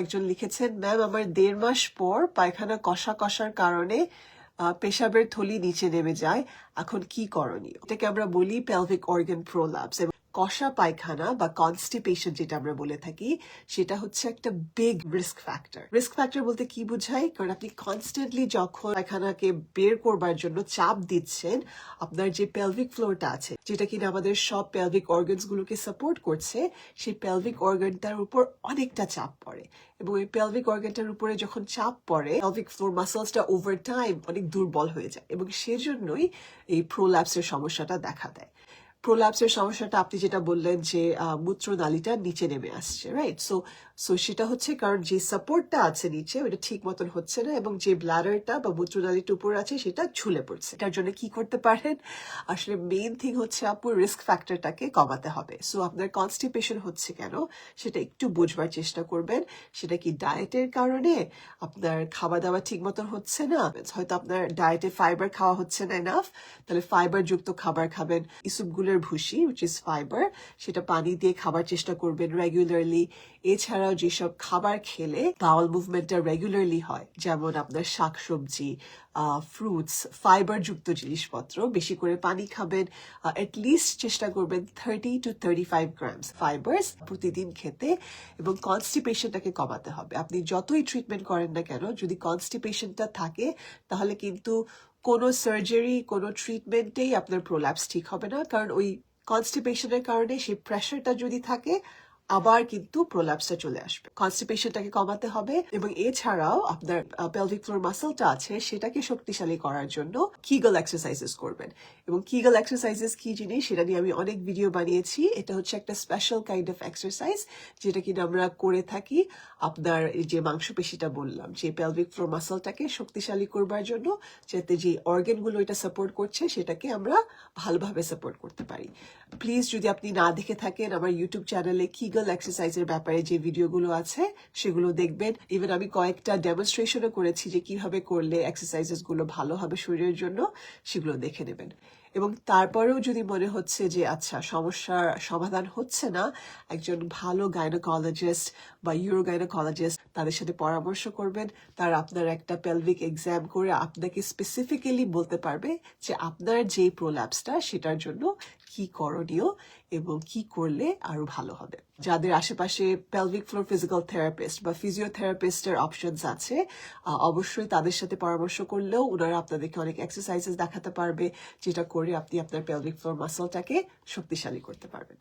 একজন লিখেছেন, ম্যাম, আমার দেড় মাস পর পায়খানা কষা কষার কারণে পেশাবের থলি নিচে নেমে যায়। এখন কি করণীয়? এটাকে আমরা বলি পেলভিক অর্গান প্রোলাপস কষা পায়খানা বা কনস্টিপেশন যেটা আমরা বলে থাকি, সেটা হচ্ছে একটা big risk factor risk factor বলতে কি বোঝায় কারণ আপনি কনস্ট্যান্টলি যখন পায়খানাকে বের করবার জন্য চাপ দিচ্ছেন, আপনার যে পেলভিক ফ্লোরটা আছে, যেটা কিনা আমাদের সব পেলভিক অর্গানস গুলোকে সাপোর্ট করছে, সেই পেলভিক অর্গানটার উপর অনেকটা চাপ পড়ে। এবং এই পেলভিক অর্গানটার উপরে যখন চাপ পড়ে পেলভিক ফ্লোর মাসলসটা ওভার টাইম অনেক দুর্বল হয়ে যায় এবং সেজন্যই এই প্রোল্যাপসের সমস্যাটা দেখা দেয়। প্রোল্যাপসের সমস্যাটা আপনি যেটা বললেন যে আহ, মূত্রনালীটা নিচে নেমে আসছে রাইট সো সো সেটা হচ্ছে কারণ যে সাপোর্টটা আছে নিচে ওটা ঠিক মতন হচ্ছে না এবং যে ব্লাডারটা বা মূত্রনালীটা উপর আছে সেটা ঝুলে পড়ছে। এটার জন্য কি করতে পারেন? আসলে মেইন থিং হচ্ছে আপু রিস্ক ফ্যাক্টরটাকে কমাতে হবে। সো আপনার কনস্টিপেশন হচ্ছে কেন? সেটা একটু বোঝবার চেষ্টা করবেন। সেটা কি ডায়েটের কারণে? আপনার খাওয়া দাওয়া ঠিক মতন হচ্ছে না? হয়তো আপনার ডায়েটে ফাইবার খাওয়া হচ্ছে না এনাফ তাহলে ফাইবার যুক্ত খাবার খাবেন। ইসুপগুলের ভুসি উইচ ইজ ফাইবার সেটা পানি দিয়ে খাবার চেষ্টা করবেন রেগুলারলি এছাড়াও যেসব খাবার খেলে বাউল মুভমেন্টটা রেগুলারলি হয়, যেমন আপনার শাকসবজি ফ্রুটস ফাইবার যুক্ত জিনিসপত্র, বেশি করে পানি খাবেন লিস্ট চেষ্টা করবেন thirty to thirty five grams fibres প্রতিদিন খেতে এবং কনস্টিপেশনটাকে কমাতে হবে। আপনি যতই ট্রিটমেন্ট করেন না কেন, যদি কনস্টিপেশনটা থাকে, তাহলে কিন্তু কোনো সার্জারি কোনো ট্রিটমেন্টেই আপনার প্রোল্যাপস ঠিক হবে না। কারণ ওই কনস্টিপেশনের কারণে সেই প্রেশারটা যদি থাকে আবার কিন্তু প্রোল্যাপসটা চলে আসবে। কনস্টিপেশনটাকে কমাতে হবে এবং এছাড়াও আপনার পেলভিক ফ্লোর মাসলটা আছে, সেটাকে শক্তিশালী করার জন্য কিগল এক্সারসাইজেস করবেন। এবং কিগল এক্সারসাইজেস কি জিনিস? সেটা নিয়ে আমি অনেক ভিডিও বানিয়েছি। এটা হচ্ছে একটা স্পেশাল কাইন্ড অফ এক্সারসাইজ যেটা কিনা আমরা করে থাকি আপনার যে মাংসপেশিটা বললাম, যে পেলভিক ফ্লোর মাসলটাকে শক্তিশালী করবার জন্য, যাতে যে অর্গানগুলো এটা সাপোর্ট করছে, সেটাকে আমরা ভালোভাবে সাপোর্ট করতে পারি। প্লিজ যদি আপনি না দেখে থাকেন আমার ইউটিউব চ্যানেলে কিগল এক্সারসাইজের ব্যাপারে যে ভিডিওগুলো আছে, সেগুলো দেখবেন। ইভেন আমি কয়েকটা ডেমনস্ট্রেশনও করেছি যে কীভাবে করলে এক্সারসাইজেসগুলো ভালো হবে শরীরের জন্য, সেগুলো দেখে নেবেন। এবং তারপরেও যদি মনে হচ্ছে যে আচ্ছা সমস্যার সমাধান হচ্ছে না, একজন ভালো গাইনোকোলজিস্ট বা ইউরোগাইনোকোলজিস্ট তাদের সাথে পরামর্শ করবেন। তার আপনার একটা পেলভিক এক্সাম করে আপনাকে স্পেসিফিক্যালি বলতে পারবে যে, আপনার যে প্রোল্যাপসটা সেটার জন্য কি করণীয় এবং কি করলে আরও ভালো হবে। যাদের আশেপাশে পেলভিক ফ্লোর ফিজিক্যাল থেরাপিস্ট বা ফিজিওথেরাপিস্টের অপশনস আছে অবশ্যই তাদের সাথে পরামর্শ করলেও ওনারা আপনাদেরকে অনেক এক্সারসাইজেস দেখাতে পারবে, যেটা করে আপনি আপনার পেলভিক ফ্লোর মাসলটাকে শক্তিশালী করতে পারবেন।